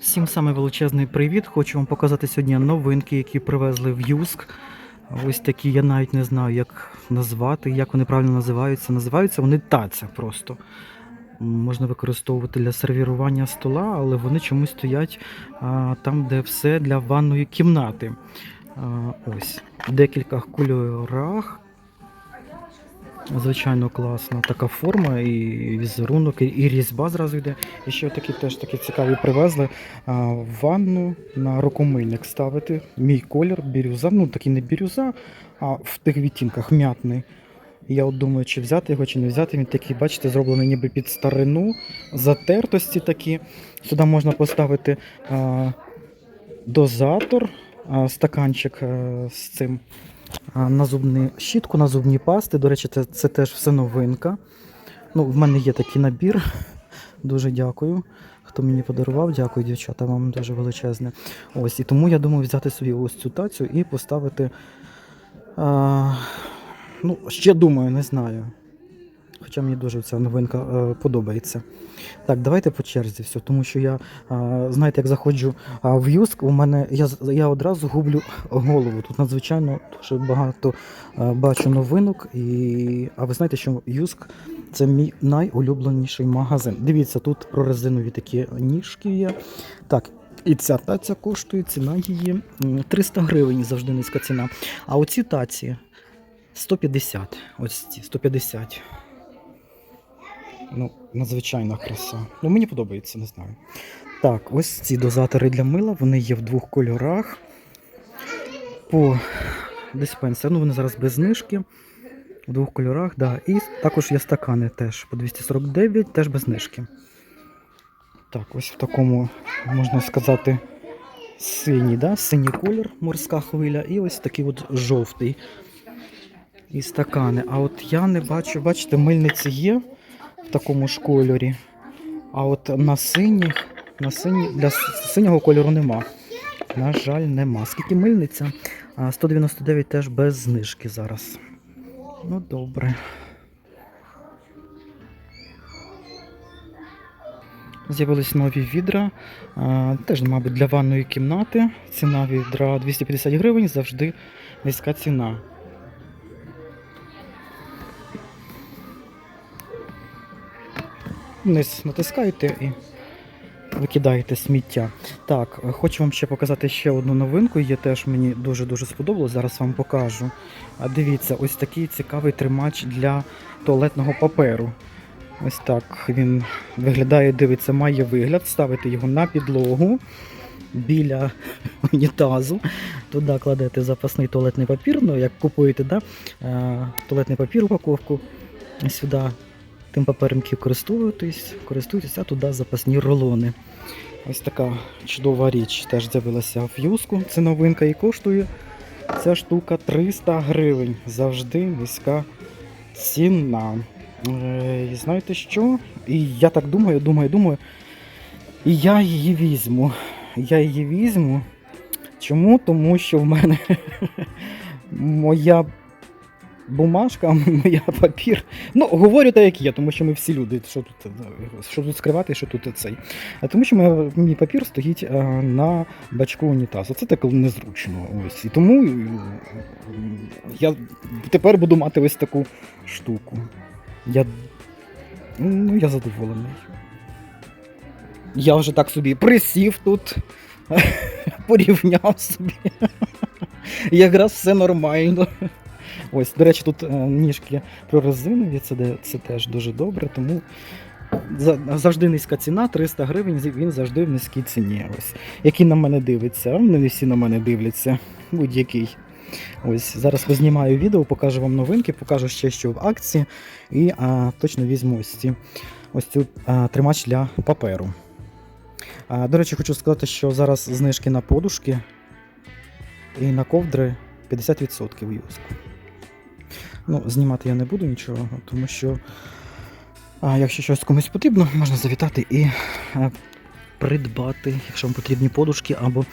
Всім саме величезний привіт. Хочу вам показати сьогодні новинки, які привезли в Юск. Ось такі, я навіть не знаю, як назвати, як вони правильно називаються. Називаються вони таця просто. Можна використовувати для сервірування стола, але вони чомусь стоять а, там, де все для ванної кімнати. А, ось, в декілька кольорах. Звичайно, класна така форма, і візерунок, і, різьба зразу йде. І ще такі теж такі цікаві привезли а, ванну на рукомийник ставити. Мій колір, бірюза. Ну такий не бірюза, а в тих відтінках м'ятний. Я от думаю, чи взяти його, чи не взяти. Він такий, бачите, зроблений ніби під старину, затертості такі. Сюди можна поставити а, дозатор, а, стаканчик а, з цим на зубну щітку, на зубні пасти. До речі, це, це теж все новинка. Ну, в мене є такий набір. Дуже дякую. Хто мені подарував, дякую, дівчата, вам дуже величезне. Ось, і тому я думаю взяти собі ось цю тацю і поставити. А, ну, ще думаю, не знаю. Хоча мені дуже ця новинка е, подобається. Так, давайте по черзі все, тому що я, а, знаєте, як заходжу в Юск, у мене я, я одразу гублю голову. Тут надзвичайно дуже багато а, бачу новинок. І... А ви знаєте, що Юск це мій найулюбленіший магазин. Дивіться, тут прорезинові такі ніжки є. Так, і ця таця коштує, ціна її 300 гривень завжди низька ціна. А оці таці 150. Ось ці 150. Ну, надзвичайна краса. Ну, мені подобається, не знаю. Так, ось ці дозатори для мила, вони є в двох кольорах. По диспенсер, ну вони зараз без знижки. В двох кольорах, да. І також є стакани теж по 249, теж без знижки. Так, ось в такому, можна сказати, синій, да? синій колір, морська хвиля, і ось такий от жовтий. І стакани. А от я не бачу, бачите, мильниці є в такому ж кольорі. А от на синіх, на сині, для синього кольору нема. На жаль, нема. Скільки мильниця? 199 теж без знижки зараз. Ну, добре. З'явились нові відра. Теж, мабуть, для ванної кімнати. Ціна відра 250 гривень, завжди низька ціна. Вниз натискаєте і викидаєте сміття. Так, хочу вам ще показати ще одну новинку. Є теж мені дуже-дуже сподобалось. Зараз вам покажу. А дивіться, ось такий цікавий тримач для туалетного паперу. Ось так він виглядає, дивиться, має вигляд. Ставите його на підлогу біля унітазу. Туди кладете запасний туалетний папір. Ну, як купуєте, да? е, туалетний папір, упаковку. Сюди тим папером, яким користуєтесь, користуєтесь, а туди запасні рулони. Ось така чудова річ теж з'явилася в юску. Це новинка і коштує ця штука 300 гривень. Завжди низька ціна. Е, і знаєте що? І я так думаю, думаю, думаю. І я її візьму. Я її візьму. Чому? Тому що в мене моя бумажка, моя папір. Ну, говорю так, як є, тому що ми всі люди. Що тут, що тут скривати, що тут цей. А тому що моя, мій папір стоїть е, на бачку унітазу. Це так незручно. Ось. І тому е, я тепер буду мати ось таку штуку. Я, ну, я задоволений. Я вже так собі присів тут, порівняв собі. Якраз все нормально. Ось, до речі, тут е, ніжки прорезинові, це, це теж дуже добре, тому за- завжди низька ціна, 300 гривень, він завжди в низькій ціні. Ось. Який на мене дивиться, вони всі на мене дивляться, будь-який. Ось, зараз познімаю відео, покажу вам новинки, покажу ще, що в акції, і а, точно візьму ось, ці, ось цю а, тримач для паперу. А, до речі, хочу сказати, що зараз знижки на подушки і на ковдри 50% в юску. Ну, знімати я не буду нічого, тому що а, якщо щось комусь потрібно, можна завітати і а, придбати, якщо вам потрібні подушки або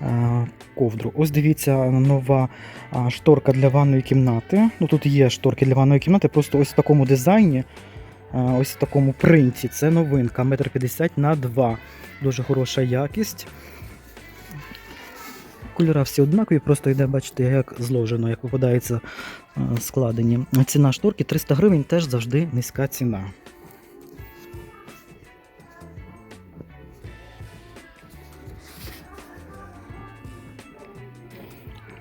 а, ковдру. Ось дивіться, нова а, шторка для ванної кімнати. Ну тут є шторки для ванної кімнати, просто ось в такому дизайні. ось в такому принті. Це новинка, 1,50 м на 2 Дуже хороша якість. Кольора всі однакові, просто йде, бачите, як зложено, як попадається е, складені. Ціна шторки 300 гривень теж завжди низька ціна.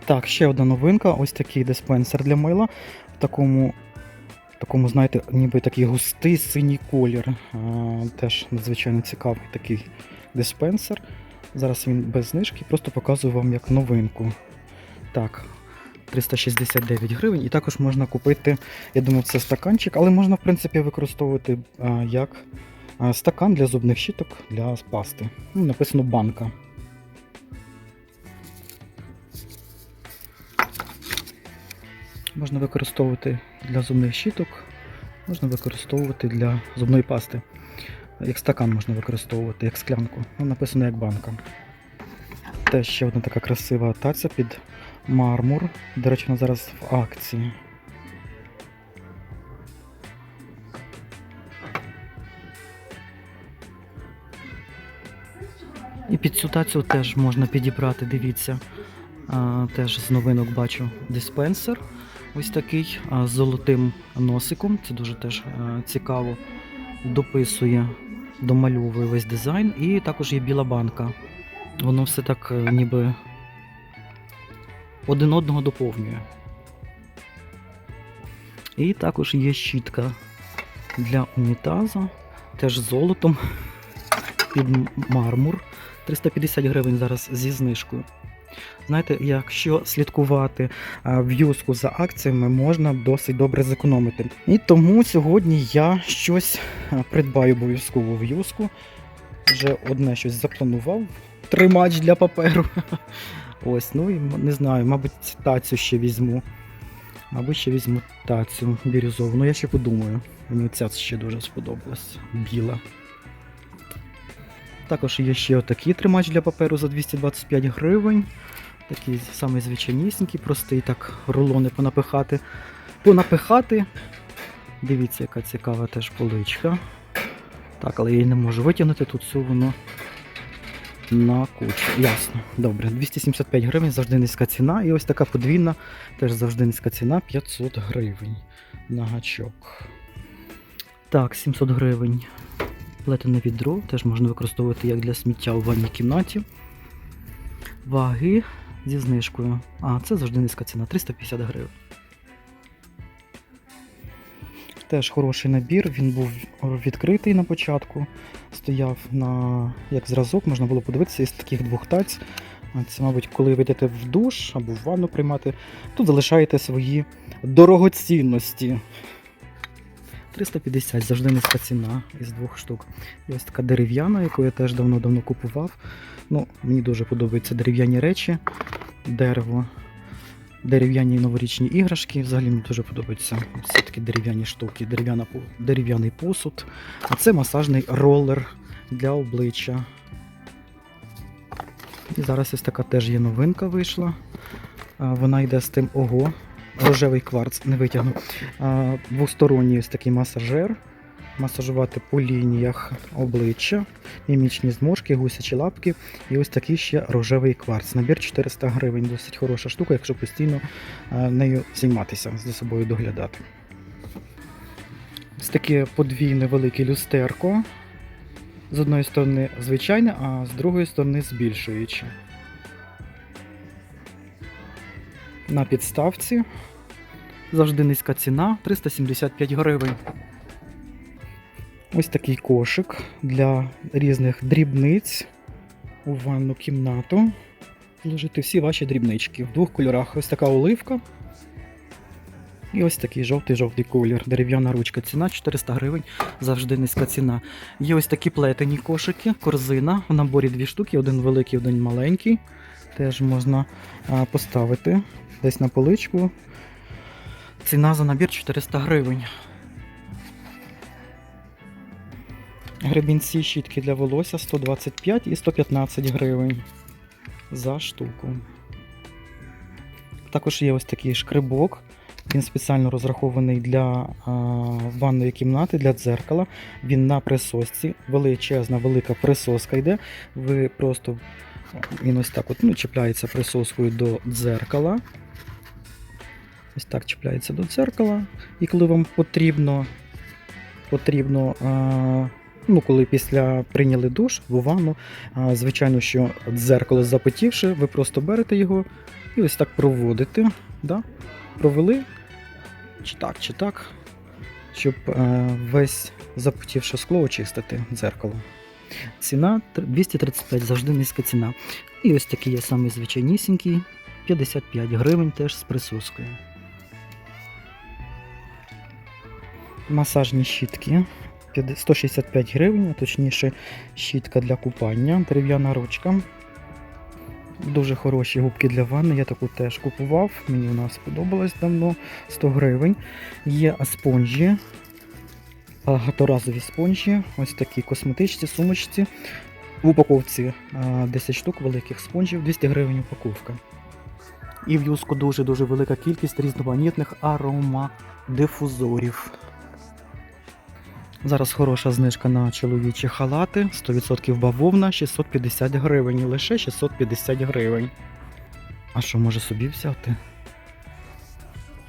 Так, ще одна новинка. Ось такий диспенсер для мила. В такому, такому знаєте, ніби такий густий синій колір. А, теж надзвичайно цікавий такий диспенсер. Зараз він без знижки, просто показую вам як новинку. Так, 369 гривень. І також можна купити, я думаю, це стаканчик, але можна, в принципі, використовувати а, як а, стакан для зубних щіток для пасти. Ну, написано банка. Можна використовувати для зубних щіток, можна використовувати для зубної пасти. Як стакан можна використовувати, як склянку. Ну, написано як банка. Теж ще одна така красива таця під мармур. До речі, вона зараз в акції. І під цю тацю теж можна підібрати, дивіться. А, теж з новинок бачу диспенсер. Ось такий а, з золотим носиком. Це дуже теж а, цікаво. Дописує, домальовує весь дизайн. І також є біла банка. Воно все так е, ніби один одного доповнює. І також є щітка для унітаза, теж золотом під мармур. 350 гривень зараз зі знижкою. Знаєте, якщо слідкувати а, в'юзку за акціями, можна досить добре зекономити. І тому сьогодні я щось придбаю обов'язково в'юзку. Вже одне щось запланував. Тримач для паперу. Ось, ну і не знаю, мабуть, тацю ще візьму. Мабуть, ще візьму тацю бірюзову. Ну я ще подумаю. Мені ця ще дуже сподобалась. Біла. Також є ще отакий тримач для паперу за 225 гривень. Такий самий звичайнісінький, простий, так рулони понапихати. Понапихати. Дивіться, яка цікава теж поличка. Так, але я її не можу витягнути, тут все воно на кучу. Ясно. Добре, 275 гривень, завжди низька ціна. І ось така подвійна, теж завжди низька ціна 500 гривень на гачок. Так, 700 гривень. Плетене відро теж можна використовувати як для сміття у ванній кімнаті. Ваги зі знижкою. А, це завжди низька ціна 350 гривень. Теж хороший набір, він був відкритий на початку, стояв на як зразок, можна було подивитися із таких двох таць. Це, мабуть, коли ви йдете в душ або в ванну приймати, тут залишаєте свої дорогоцінності. 350 завжди низька ціна із двох штук. І ось така дерев'яна, яку я теж давно-давно купував. Ну, мені дуже подобаються дерев'яні речі, дерево, дерев'яні новорічні іграшки. Взагалі мені дуже подобаються все такі дерев'яні штуки, дерев'яний посуд. А це масажний ролер для обличчя. І зараз ось така теж є новинка вийшла. Вона йде з тим ого. Рожевий кварц не витягну. Двосторонній ось такий масажер. Масажувати по лініях обличчя, мімічні зморшки, гусячі лапки. І ось такий ще рожевий кварц. Набір 400 гривень. Досить хороша штука, якщо постійно нею займатися, за собою доглядати. Ось таке подвійне велике люстерко. З одної сторони звичайне, а з другої сторони збільшуюче. На підставці. Завжди низька ціна 375 гривень. Ось такий кошик для різних дрібниць у ванну кімнату. Вложити всі ваші дрібнички в двох кольорах. Ось така оливка. І ось такий жовтий-жовтий колір. Дерев'яна ручка. Ціна 400 гривень. Завжди низька ціна. Є ось такі плетені кошики, корзина. В наборі дві штуки, один великий, один маленький. Теж можна поставити десь на поличку. Ціна за набір 400 гривень. Гребінці щітки для волосся 125 і 115 гривень за штуку. Також є ось такий шкрибок Він спеціально розрахований для а, ванної кімнати, для дзеркала. Він на присосці, величезна, велика присоска йде. Ви просто він ось так от, ну, чіпляється присоскою до дзеркала. Ось так чіпляється до дзеркала. І коли вам потрібно, потрібно а, ну, коли після прийняли душ в ванну, а, звичайно, що дзеркало запотівши, ви просто берете його і ось так проводите. Да? Провели, чи так, чи так, щоб е, весь запотівше скло очистити дзеркало. Ціна 235, завжди низька ціна. І ось такий є самий звичайнісінький, 55 гривень теж з присоскою. Масажні щітки 165 гривень, а точніше щітка для купання, дерев'яна ручка. Дуже хороші губки для ванни. Я таку теж купував. Мені вона сподобалась давно. 100 гривень. Є спонжі, багаторазові спонжі, ось такі косметичні сумочці. В упаковці 10 штук великих спонжів, 200 гривень упаковка. І в юску дуже-дуже велика кількість різноманітних аромадифузорів. Зараз хороша знижка на чоловічі халати, 100% бавовна, 650 гривень, лише 650 гривень. А що може собі взяти?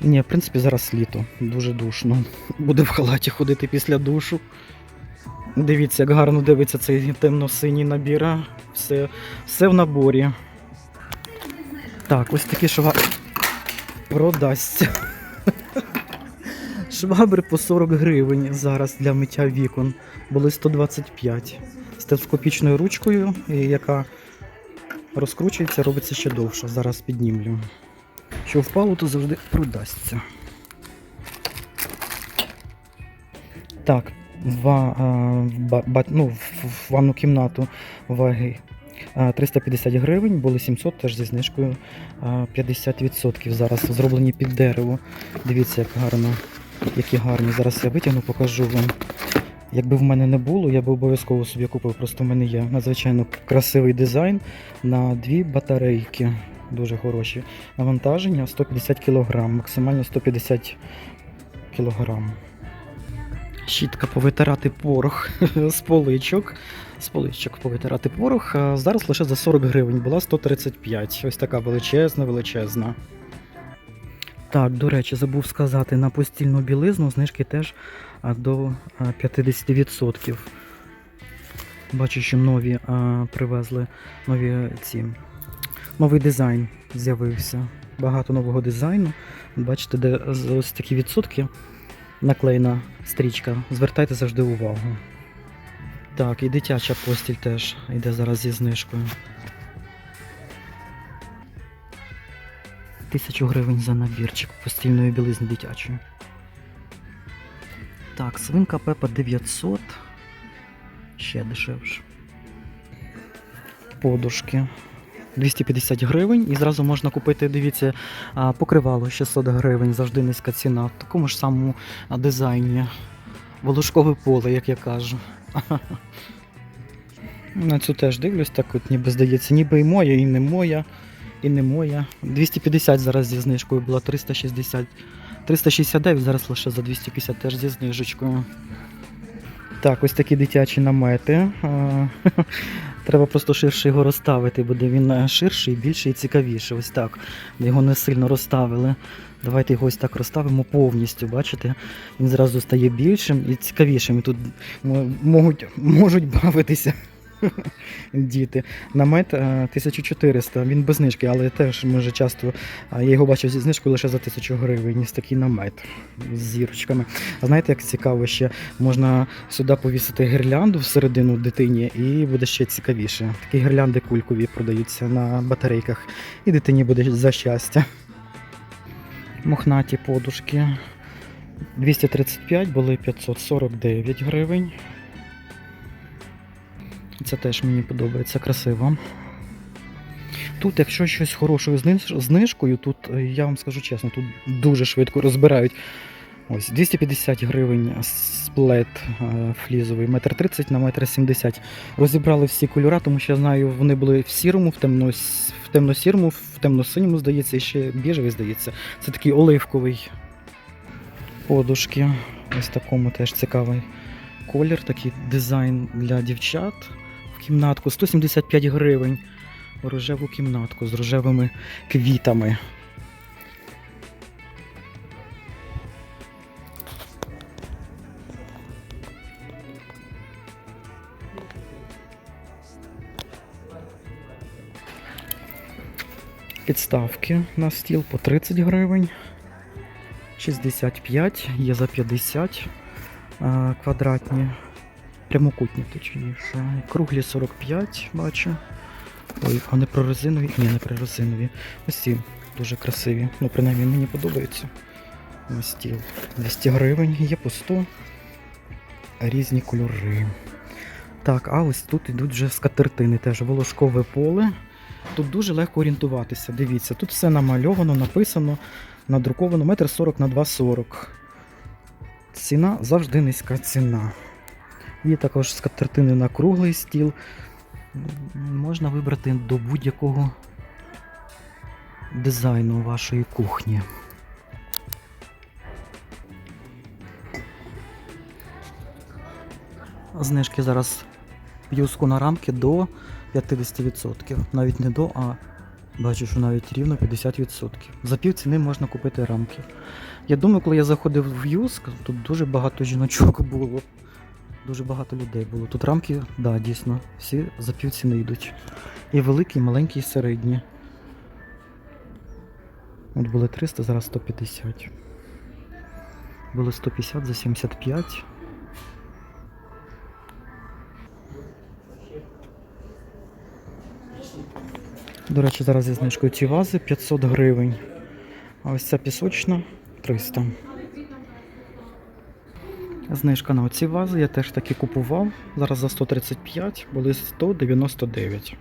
Ні, в принципі, зараз літо, дуже душно. Буде в халаті ходити після душу. Дивіться, як гарно дивиться цей темно-синій набір. Все, все в наборі. Так, ось такі шва... продасться. Швабри по 40 гривень зараз для миття вікон. Були 125. З телескопічною ручкою, яка розкручується, робиться ще довше. Зараз піднімлю. Що впало, то завжди продасться. Так, ва, а, в ба, ну, в, в ванну кімнату ваги 350 гривень, були 700 теж зі знижкою 50%. Зараз зроблені під дерево. Дивіться, як гарно, які гарні. Зараз я витягну, покажу вам. Якби в мене не було, я б обов'язково собі купив. Просто в мене є надзвичайно красивий дизайн на дві батарейки. Дуже хороші. Навантаження 150 кг, максимально 150 кг. Щітка повитирати порох з поличок. З поличок повитирати порох. Зараз лише за 40 гривень, була 135. Ось така величезна, величезна. Так, до речі, забув сказати, на постільну білизну знижки теж до 50%. Бачу, що нові привезли нові ці. Новий дизайн з'явився. Багато нового дизайну. Бачите, де ось такі відсотки наклеєна стрічка. Звертайте завжди увагу. Так, і дитяча постіль теж йде зараз зі знижкою. Тисячу гривень за набірчик постільної білизни дитячої. Так, свинка Пепа 900. Ще дешевше. Подушки. 250 гривень і зразу можна купити, дивіться, покривало 600 гривень, завжди низька ціна. В такому ж самому дизайні. Волошкове поле, як я кажу. На цю теж дивлюсь, так от ніби здається, ніби і моя, і не моя, і не моя. 250 зараз зі знижкою була 360. 369 зараз лише за 250 теж зі знижечкою. Так, ось такі дитячі намети. Треба просто ширше його розставити, буде він е, ширший, більший і цікавіший. Ось так. Його не сильно розставили. Давайте його ось так розставимо повністю. Бачите? Він зразу стає більшим і цікавішим. І тут можуть, можуть бавитися діти. Намет е, 1400, він без знижки, але теж може часто. Я його бачив зі знижкою лише за 1000 гривень. Ось такий намет з зірочками. А знаєте, як цікаво ще можна сюди повісити гірлянду всередину дитині, і буде ще цікавіше. Такі гірлянди кулькові продаються на батарейках, і дитині буде за щастя. Мохнаті подушки 235 були 549 гривень. Це теж мені подобається красиво. Тут, якщо щось хорошою знижкою, тут е, я вам скажу чесно, тут дуже швидко розбирають. Ось 250 гривень сплет е, флізовий, метр 30 на метр 70. Розібрали всі кольори, тому що я знаю, вони були в сірому, в темно в темно-сірому, в темно-синьому, здається, і ще біжевий, здається. Це такий оливковий. Подушки. Ось такому теж цікавий колір, такий дизайн для дівчат кімнатку. 175 гривень. Рожеву кімнатку з рожевими квітами. Підставки на стіл по 30 гривень. 65, є за 50 квадратні, прямокутні, точніше. Круглі 45, бачу. Ой, а не прорезинові? Ні, не прорезинові. Ось ці дуже красиві. Ну, принаймні мені подобаються. На стіл. 200 гривень, є по 100. Різні кольори. Так, а ось тут ідуть вже скатертини, теж волошкове поле. Тут дуже легко орієнтуватися. Дивіться, тут все намальовано, написано, надруковано 1,40 на 2,40. Ціна завжди низька ціна. Є також скатертини на круглий стіл. Можна вибрати до будь-якого дизайну вашої кухні. Знижки зараз в юску на рамки до 50%. Навіть не до, а бачу, що навіть рівно 50%. За пів ціни можна купити рамки. Я думаю, коли я заходив в юск, тут дуже багато жіночок було. Дуже багато людей було. Тут рамки, да, дійсно, всі за пів ціни йдуть. І великі, і маленькі, і середні. От були 300, зараз 150. Були 150 за 75. До речі, зараз зі знижкою ці вази 500 гривень. А ось ця пісочна 300. Знижка на оці вази я теж таки купував. Зараз за 135, були 199.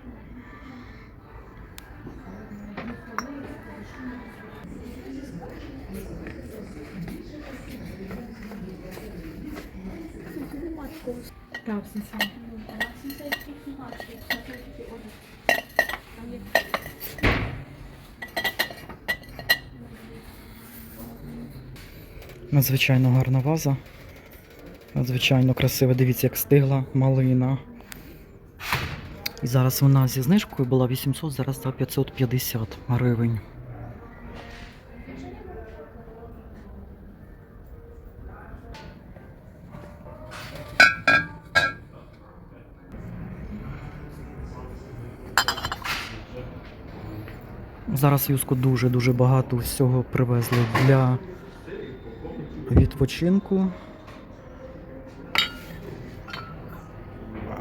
Так, сенсі. Надзвичайно гарна ваза. Надзвичайно красива. Дивіться, як стигла малина. І зараз вона зі знижкою була 800, зараз за 550 гривень. Зараз Юску дуже-дуже багато всього привезли для відпочинку.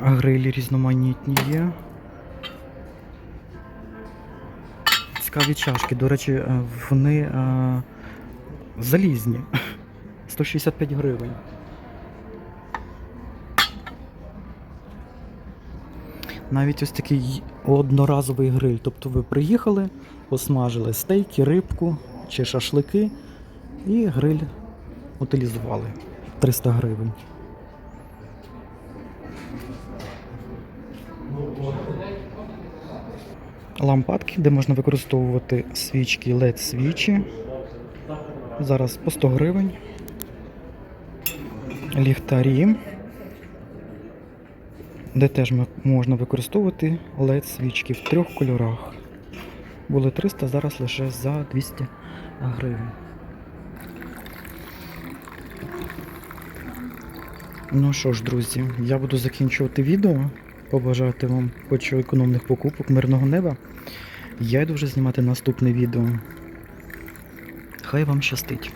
Грилі різноманітні є. Цікаві чашки. До речі, е, вони е, залізні. 165 гривень. Навіть ось такий одноразовий гриль. Тобто ви приїхали, посмажили стейки, рибку чи шашлики і гриль утилізували 300 гривень. Лампадки, де можна використовувати свічки LED свічі. Зараз по 100 гривень. Ліхтарі, де теж можна використовувати LED свічки в трьох кольорах. Були 300, зараз лише за 200 гривень. Ну що ж, друзі, я буду закінчувати відео. Побажати вам хочу економних покупок, мирного неба. Я йду вже знімати наступне відео. Хай вам щастить.